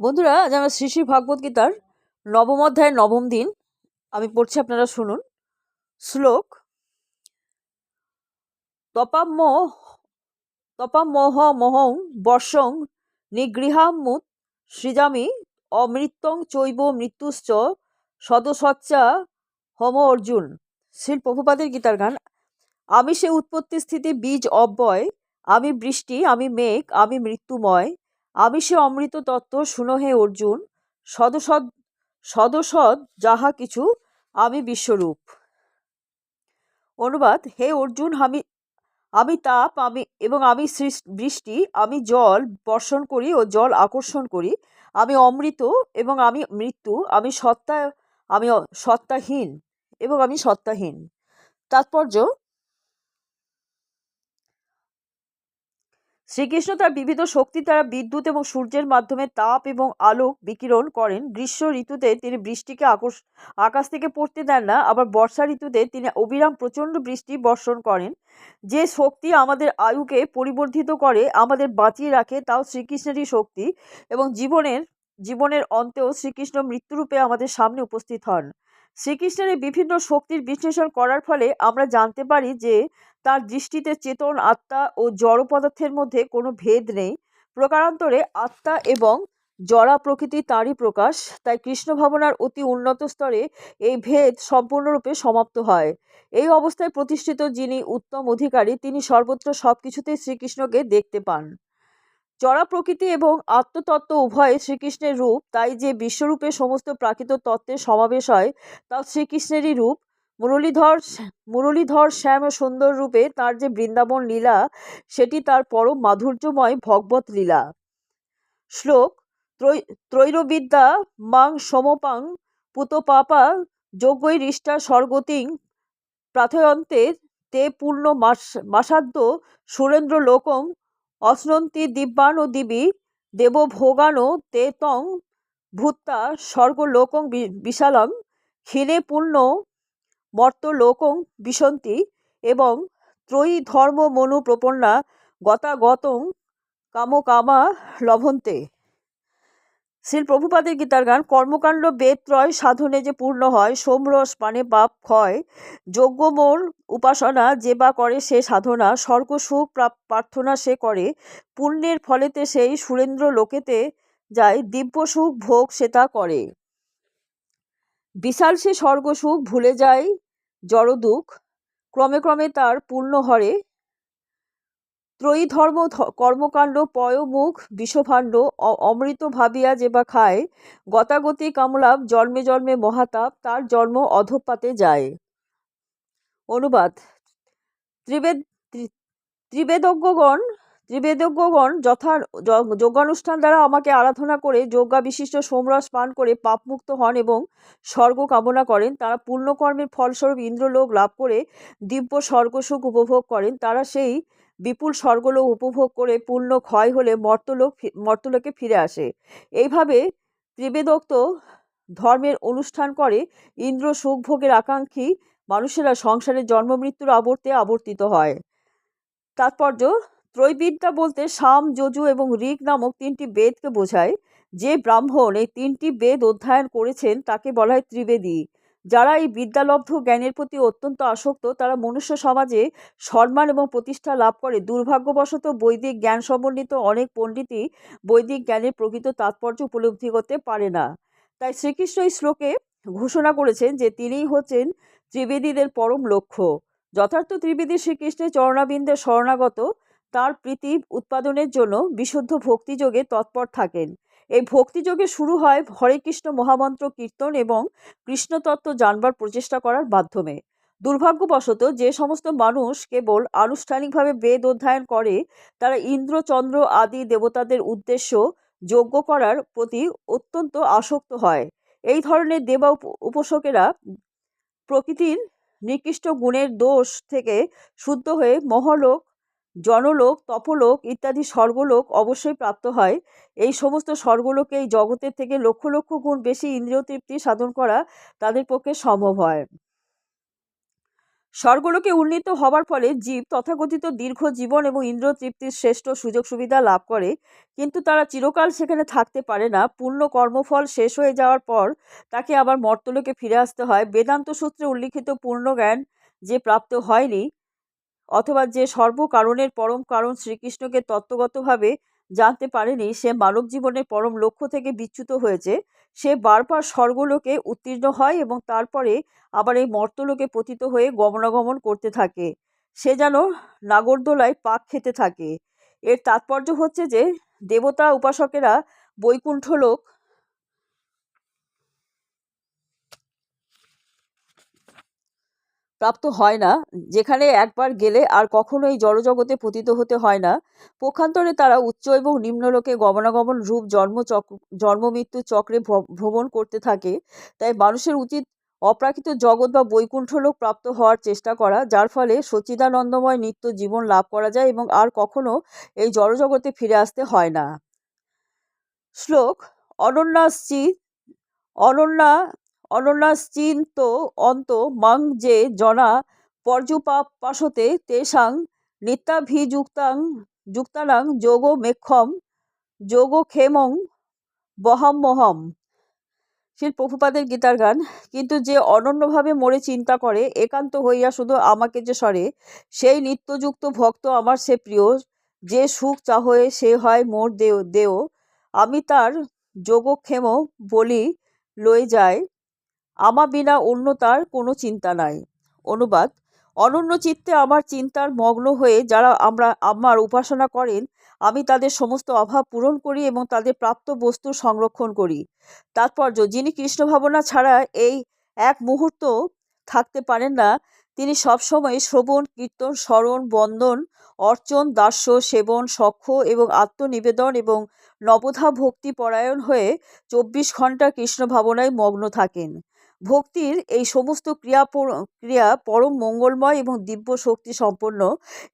বন্ধুরা, আজ আমার শ্রী শ্রী ভাগবত গীতার নবম অধ্যায়ের নবম দিন আমি পড়ছি, আপনারা শুনুন। শ্লোক তপাম্ম তপাম্মহ মহং বর্ষং নিগৃহামুত সৃজামি অমৃত্যং চৈব মৃত্যুশ্চ সদসচ্চা হম অর্জুন। শ্রীল প্রভুপাদের গীতার গান, আমি সে উৎপত্তি স্থিতি বীজ অব্যয়, আমি বৃষ্টি, আমি মেঘ, আমি মৃত্যুময় সে অমৃত তত্ত্ব শুনো হে অর্জুন, সদসদ সদসদ যাহা কিছু আমি বিশ্বরূপ। অনুবাদ, হে অর্জুন, আমি আমি তাপ, আমি, এবং আমি বৃষ্টি, আমি জল বর্ষণ করি ও জল আকর্ষণ করি। আমি অমৃত এবং আমি মৃত্যু, আমি সত্তা, আমি সত্তাহীন এবং আমি সত্তাহীন। তাৎপর্য শ্রীকৃষ্ণ তার বিবিধ শক্তি দ্বারা বিদ্যুৎ এবং সূর্যের মাধ্যমে তাপ এবং আলোক বিকিরণ করেন। গ্রীষ্ম ঋতুতে তিনি বৃষ্টিকে আকর্ষ আকাশ থেকে পড়তে দেন না, আবার বর্ষা ঋতুতে তিনি অবিরাম প্রচণ্ড বৃষ্টি বর্ষণ করেন। যে শক্তি আমাদের আয়ুকে পরিবর্ধিত করে, আমাদের বাঁচিয়ে রাখে তাও শ্রীকৃষ্ণেরই শক্তি এবং জীবনের জীবনের অন্তেও শ্রীকৃষ্ণ মৃত্যুরূপে আমাদের সামনে উপস্থিত হন। শ্রীকৃষ্ণের বিভিন্ন শক্তির বিশ্লেষণ করার ফলে আমরা জানতে পারি যে তার দৃষ্টিতে চেতন, আত্মা ও জড় পদার্থের মধ্যে কোনো ভেদ নেই। প্রকারান্তরে আত্মা এবং জড়া প্রকৃতি তারই প্রকাশ। তাই কৃষ্ণ ভাবনার অতি উন্নত স্তরে এই ভেদ সম্পূর্ণরূপে সমাপ্ত হয়। এই অবস্থায় প্রতিষ্ঠিত যিনি উত্তম অধিকারী, তিনি সর্বত্র সব কিছুতেই শ্রীকৃষ্ণকে দেখতে পান। জড়া প্রকৃতি এবং আত্মতত্ত্ব উভয়ে শ্রীকৃষ্ণের রূপ, তাই যে বিশ্বরূপে সমস্ত প্রাকৃত তত্ত্বের সমাবেশ হয়, তা শ্রীকৃষ্ণেরই রূপ। মুরলীধর মুরলীধর শ্যাম সুন্দর রূপে তার যে বৃন্দাবন লীলা, সেটি তার পরম মাধুর্যময় ভগবত লীলা। শ্লোক, ত্রৈ ত্রৈরবিদ্যা মাং সমপাং পুত পাপা যজ্ঞৈরিষ্টা স্বর্গতিং প্রাথয়ন্তে তে পূর্ণ মাস, মাসাদ্য সুরেন্দ্র লোকং অশ্নন্তি দিব্যান ও দিবি দেবভোগানো তে তং ভূত্তা স্বর্গলোকং বিশালং ক্ষীণে পূর্ণ মর্তলোকং বিশন্তি এবং ত্রয়ী ধর্ম মনু প্রপন্না গতাগতং কামকামা লভন্তে। শ্রীল প্রভুপাদের গীতার গান, কর্মকাণ্ড বেদত্রয় সাধনে যে পূর্ণ হয়, সোমরস পানে পাপ ক্ষয় যজ্ঞমোর উপাসনা যে বা করে সে সাধনা, স্বর্গ সুখ প্রার্থনা সে করে, পুণ্যের ফলেতে সেই সুরেন্দ্র লোকেতে যায়, দিব্য সুখ ভোগ সে তা করে। বিশাল সে স্বর্গ সুখ ভুলে যায় জড় দুঃখ, ক্রমে ক্রমে তার পূর্ণ হরে। ত্রয়ী ধর্ম কর্মকাণ্ড পয়মুখ বিষভাণ্ড অমৃত ভাবিয়া যে বা খায়, গতাগতি কামলাভ জন্মে জন্মে মহাতাপ, তার জন্ম অধপাতে যায়। অনুবাদ, ত্রিবেদ ত্রিবেদজ্ঞগণ ত্রিবেদজ্ঞগণ যথা যোগানুষ্ঠান দ্বারা আমাকে আরাধনা করে যজ্ঞা বিশিষ্ট সোমরস পান করে, পাপমুক্ত হন এবং স্বর্গ কামনা করেন। তারা পূর্ণকর্মের ফলস্বরূপ ইন্দ্রলোক লাভ করে, দিব্য স্বর্গসুখ উপভোগ করেন। তারা সেই বিপুল স্বর্গলোক উপভোগ করে পূর্ণ ক্ষয় হলে মর্তলোক মর্তলোকে ফিরে আসে। এইভাবে ত্রিবেদক্ত ধর্মের অনুষ্ঠান করে, ইন্দ্র সুখ ভোগের আকাঙ্ক্ষী মানুষেরা সংসারের জন্ম মৃত্যুর আবর্তে আবর্তিত হয়। তাৎপর্য ত্রৈবিদ্যা বলতে সাম, যজু এবং ঋগ নামক তিনটি বেদকে বোঝায়। যে ব্রাহ্মণ এই তিনটি বেদ অধ্যয়ন করেছেন তাকে বলা হয় ত্রিবেদী। যারা এই বিদ্যালব্ধ জ্ঞানের প্রতি অত্যন্ত আসক্ত, তারা মনুষ্য সমাজে সম্মান এবং প্রতিষ্ঠা লাভ করে। দুর্ভাগ্যবশত বৈদিক জ্ঞান সমন্বিত অনেক পণ্ডিতই বৈদিক জ্ঞানের প্রকৃত তাৎপর্য উপলব্ধি করতে পারে না। তাই শ্রীকৃষ্ণ এই শ্লোকে ঘোষণা করেছেন যে তিনিই হচ্ছেন ত্রিবেদীদের পরম লক্ষ্য। যথার্থ ত্রিবেদী শ্রীকৃষ্ণের চরণাবিন্দের শরণাগত তার প্রীতি উৎপাদনের জন্য বিশুদ্ধ ভক্তিযোগে তৎপর থাকেন। এই ভক্তিযোগে শুরু হয় হরে কৃষ্ণ মহামন্ত্র কীর্তন এবং কৃষ্ণতত্ত্ব জানবার প্রচেষ্টা করার মাধ্যমে। দুর্ভাগ্যবশত যে সমস্ত মানুষ কেবল আনুষ্ঠানিকভাবে বেদ অধ্যয়ন করে, তারা ইন্দ্রচন্দ্র আদি দেবতাদের উদ্দেশ্য যোগ্য করার প্রতি অত্যন্ত আসক্ত হয়। এই ধরনের দেবা উপ- উপাসকেরা প্রকৃতির নিকৃষ্ট গুণের দোষ থেকে শুদ্ধ হয়ে মহলোক জনলোক, তপলোক ইত্যাদি স্বর্গলোক অবশ্যই প্রাপ্ত হয়। এই সমস্ত স্বর্গলোকে এই জগতের থেকে লক্ষ লক্ষ গুণ বেশি ইন্দ্রিয় তৃপ্তি সাধন করা তাদের পক্ষে সম্ভব হয়। স্বর্গলোকে উন্নীত হবার ফলে জীব তথাকথিত দীর্ঘ জীবন এবং ইন্দ্র তৃপ্তির শ্রেষ্ঠ সুযোগ সুবিধা লাভ করে। কিন্তু তারা চিরকাল সেখানে থাকতে পারে না। পূর্ণ কর্মফল শেষ হয়ে যাওয়ার পর তাকে আবার মর্তলোকে ফিরে আসতে হয়। বেদান্ত সূত্রে উল্লিখিত পূর্ণ জ্ঞান যে প্রাপ্ত হয়নি অথবা যে সর্বকারণের পরম কারণ শ্রীকৃষ্ণকে তত্ত্বগতভাবে জানতে পারেনি, সে মানব জীবনের পরম লক্ষ্য থেকে বিচ্যুত হয়েছে। সে বারবার স্বর্গলোকে উত্তীর্ণ হয় এবং তারপরে আবার এই মর্তলোকে পতিত হয়ে গমনাগমন করতে থাকে। সে যেন নাগরদোলায় পাক খেতে থাকে। এর তাৎপর্য হচ্ছে যে দেবতা উপাসকেরা বৈকুণ্ঠ লোক প্রাপ্ত হয় না, যেখানে একবার গেলে আর কখনো এই জড়জগতে পতিত হতে হয় না। পক্ষান্তরে তারা উচ্চ এবং নিম্নলোকে গমনাগমন রূপ, জন্ম চক্র জন্ম মৃত্যু চক্রে ভ্রমণ করতে থাকে। তাই মানুষের উচিত অপ্রাকৃত জগৎ বা বৈকুণ্ঠ লোক প্রাপ্ত হওয়ার চেষ্টা করা, যার ফলে সচ্চিদানন্দময় নিত্য জীবন লাভ করা যায় এবং আর কখনো এই জড়জগতে ফিরে আসতে হয় না। শ্লোক, অনন্যাশ্চি, অনন্যা অনন্যাশ্চিন্ত অন্ত মাং যে জনা পর্যুপাপাসতে তেষাং নিত্যাভিযুক্তাং যুক্তানাং যোগ মেক্ষম যোগক্ষেমং বহাম্মহম। শিল প্রভুপাদের গীতার গান। কিন্তু যে অনন্যভাবে মরে চিন্তা করে, একান্ত হইয়া শুধু আমাকে যে সরে, সেই নিত্যযুক্ত ভক্ত আমার সে প্রিয়, যে সুখ চাহয়ে সে হয় মোর দেও দেও। আমি তার যোগক্ষেম বলি লয়ে যায় আমা বিনা অন্য তার কোনো চিন্তা নাই। অনুবাদ, অনন্য চিত্তে আমার চিন্তার মগ্ন হয়ে যারা আমরা, আমার উপাসনা করেন, আমি তাদের সমস্ত অভাব পূরণ করি এবং তাদের প্রাপ্ত বস্তু সংরক্ষণ করি। তাৎপর্য, যিনি কৃষ্ণ ভাবনা ছাড়া এই এক মুহূর্ত থাকতে পারেন না, তিনি সবসময় শ্রবণ, কীর্তন, স্মরণ, বন্দন, অর্চন, দাস্য, সেবন, সক্ষ এবং আত্মনিবেদন এবং নবধা ভক্তি পরায়ণ হয়ে চব্বিশ ঘণ্টা কৃষ্ণ ভাবনায় মগ্ন থাকেন। ভক্তির এই সমস্ত ক্রিয়া ক্রিয়া পরম মঙ্গলময় এবং দিব্য শক্তি সম্পন্ন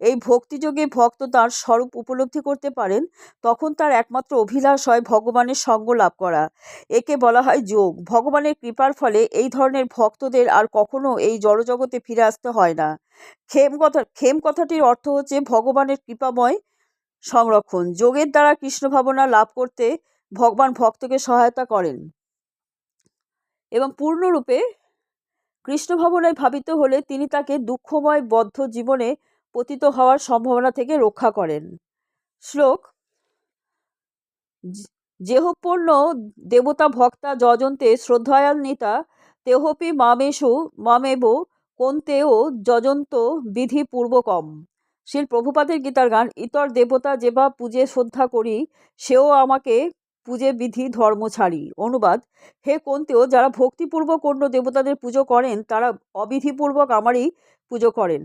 এই ভক্তিযোগে ভক্ত তার স্বরূপ উপলব্ধি করতে পারেন, তখন তার একমাত্র অভিলাষ হয় ভগবানের সঙ্গ লাভ করা। একে বলা হয় যোগ। ভগবানের কৃপার ফলে এই ধরনের ভক্তদের আর কখনো এই জড়জগতে ফিরে আসতে হয় না। খেম কথা খেম কথাটির অর্থ হচ্ছে ভগবানের কৃপাময় সংরক্ষণ। যোগের দ্বারা কৃষ্ণ ভাবনা লাভ করতে ভগবান ভক্তকে সহায়তা করেন। এবং পূর্ণরূপে কৃষ্ণ ভাবনায় ভাবিত হলে তিনি তাকে দুঃখময় বদ্ধ জীবনে পতিত হওয়ার সম্ভাবনা থেকে রক্ষা করেন। শ্লোক যেহপূর্ণ দেবতা ভক্তা যজন্তে শ্রদ্ধায়ান্বিতা, তেহপি মামেশু মামেব কোন্তেও যজন্ত বিধি পূর্বকম। শিল প্রভুপাদের গীতার গান, ইতর দেবতা যেবা পূজে শ্রদ্ধা করি, সেও আমাকে পূজে বিধি, ধর্ম ছাড়ি। অনুবাদ, হে কন্তেও, যারা ভক্তিপূর্বক অন্য দেবতাদের পুজো করেন, তারা অবিধিপূর্বক আমারই পুজো করেন।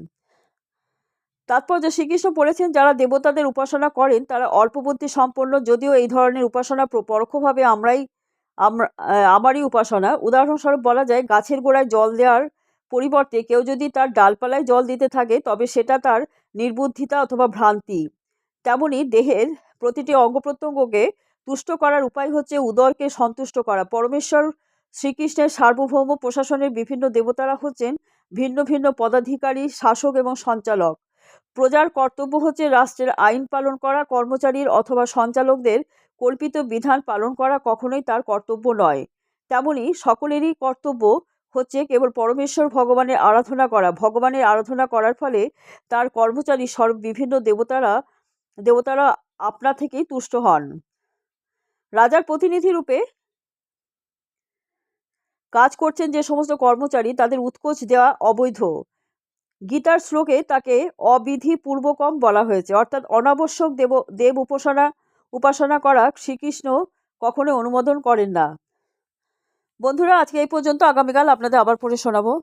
তাৎপর্য, শ্রীকৃষ্ণ বলেছেন, যারা দেবতাদের উপাসনা করেন, তারা অল্পবুদ্ধি সম্পন্ন, যদিও এই ধরনের উপাসনা পরোক্ষভাবে আমরাই আমরা আমারই উপাসনা। উদাহরণস্বরূপ বলা যায়, গাছের গোড়ায় জল দেওয়ার পরিবর্তে কেউ যদি তার ডালপালায় জল দিতে থাকে, তবে সেটা তার নির্বুদ্ধিতা অথবা ভ্রান্তি। তেমনি দেহের প্রতিটি অঙ্গ প্রত্যঙ্গকে তুষ্ট করার উপায় হচ্ছে উদরকে সন্তুষ্ট করা। পরমেশ্বর শ্রীকৃষ্ণের সার্বভৌম প্রশাসনের বিভিন্ন দেবতারা হচ্ছেন ভিন্ন ভিন্ন পদাধিকারী, শাসক এবং সঞ্চালক। প্রজার কর্তব্য হচ্ছে রাষ্ট্রের আইন পালন করা, কর্মচারীর অথবা সঞ্চালকদের কল্পিত বিধান পালন করা কখনোই তার কর্তব্য নয়। তেমনি সকলেরই কর্তব্য হচ্ছে কেবল পরমেশ্বর ভগবানের আরাধনা করা। ভগবানের আরাধনা করার ফলে তার কর্মচারী সর্ব বিভিন্ন দেবতারা দেবতারা আপনা থেকেই তুষ্ট হন। রাজার প্রতিনিধি রূপে কাজ করছেন যে সমস্ত কর্মচারী, তাদের উৎকোচ দেওয়া অবৈধ। গীতার শ্লোকে তাকে অবিধি পূর্বকম বলা হয়েছে। অর্থাৎ অনাবশ্যক দেব দেব উপাসনা উপাসনা করা শ্রীকৃষ্ণ কখনো অনুমোদন করেন না। বন্ধুরা, আজকে এই পর্যন্ত। আগামীকাল আপনাদের আবার পড়ে শোনাবো।